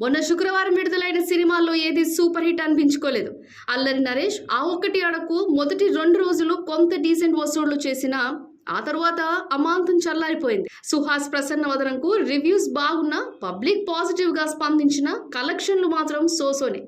మొన్న శుక్రవారం విడుదలైన సినిమాల్లో ఏది సూపర్ హిట్ అనిపించుకోలేదు. అల్లరి నరేష్ ఆ ఒక్కటి అడకు మొదటి రెండు రోజులు కొంత డీసెంట్ వసూళ్ళు చేసిన ఆ తర్వాత అమాంతం చల్లారిపోయింది. సుహాస్ ప్రసన్న వదనంకు రివ్యూస్ బాగున్నా పబ్లిక్ పాజిటివ్గా స్పందించిన కలెక్షన్లు మాత్రం సోసోనే.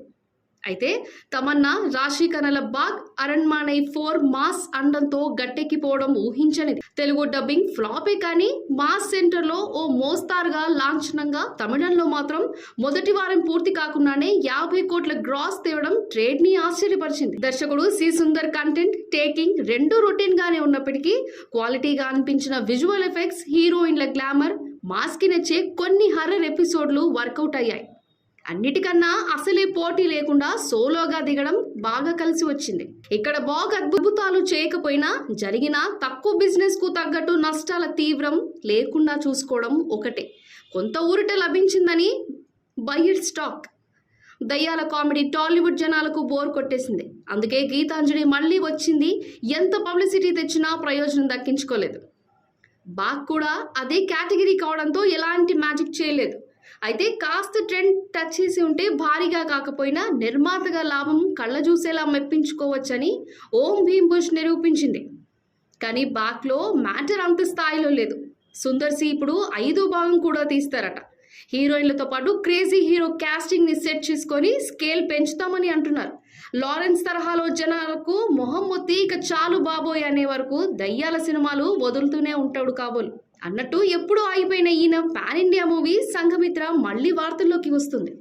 అయితే తమన్నా రాశి కనల బాగ్ అరణ్మానై ఫోర్ మాస్ అండంతో గట్టెక్కిపోవడం ఊహించనిది. తెలుగు డబ్బింగ్ ఫ్లాపే కానీ మాస్ సెంటర్లో ఓ మోస్తారుగా లాంఛనంగా తమిళంలో మాత్రం మొదటి వారం పూర్తి కాకుండానే యాభై కోట్ల గ్రాస్ తేవడం ట్రేడ్ని ఆశ్చర్యపరిచింది. దర్శకుడు సి సుందర్ కంటెంట్ టేకింగ్ రెండు రొటీన్ గానే ఉన్నప్పటికీ క్వాలిటీగా అనిపించిన విజువల్ ఎఫెక్ట్స్ హీరోయిన్ల గ్లామర్ మాస్కి నచ్చే కొన్ని హర్రర్ ఎపిసోడ్లు వర్కౌట్ అయ్యాయి. అన్నిటికన్నా అసలే పోటీ లేకుండా సోలోగా దిగడం బాగా కలిసి వచ్చింది. ఇక్కడ బాగా అద్భుతాలు చేయకపోయినా జరిగిన తక్కువ బిజినెస్కు తగ్గట్టు నష్టాల తీవ్రం లేకుండా చూసుకోవడం ఒకటే. కొంత ఊరట లభించిందని బయ్యర్ స్టాక్. దయ్యాల కామెడీ టాలీవుడ్ జనాలకు బోర్ కొట్టేసింది. అందుకే గీతాంజలి మళ్ళీ వచ్చింది. ఎంత పబ్లిసిటీ తెచ్చినా ప్రయోజనం దక్కించుకోలేదు. బాగ్ కూడా అదే కేటగిరీ కావడంతో ఎలాంటి మ్యాజిక్ చేయలేదు. అయితే కాస్త ట్రెండ్ టచ్ చేసి ఉంటే భారీగా కాకపోయినా నిర్మాతగా లాభం కళ్ళ చూసేలా మెప్పించుకోవచ్చని ఓం భీమ్ బుష్ నిరూపించింది. కానీ బాక్లో మ్యాటర్ అంత స్థాయిలో లేదు. సుందర్ సి ఇప్పుడు ఐదో భాగం కూడా తీస్తారట. హీరోయిన్లతో పాటు క్రేజీ హీరో క్యాస్టింగ్ని సెట్ చేసుకొని స్కేల్ పెంచుతామని అంటున్నారు. లారెన్స్ తరహాలో జనాలకు మొహం ఇక చాలు బాబోయ్ అనే వరకు దయ్యాల సినిమాలు వదులుతూనే ఉంటాడు కాబోలు. అన్నట్టు ఎప్పుడూ ఆగిపోయిన ఈయన పాన్ ఇండియా మూవీ సంఘమిత్ర మళ్ళీ వార్తల్లోకి వస్తుంది.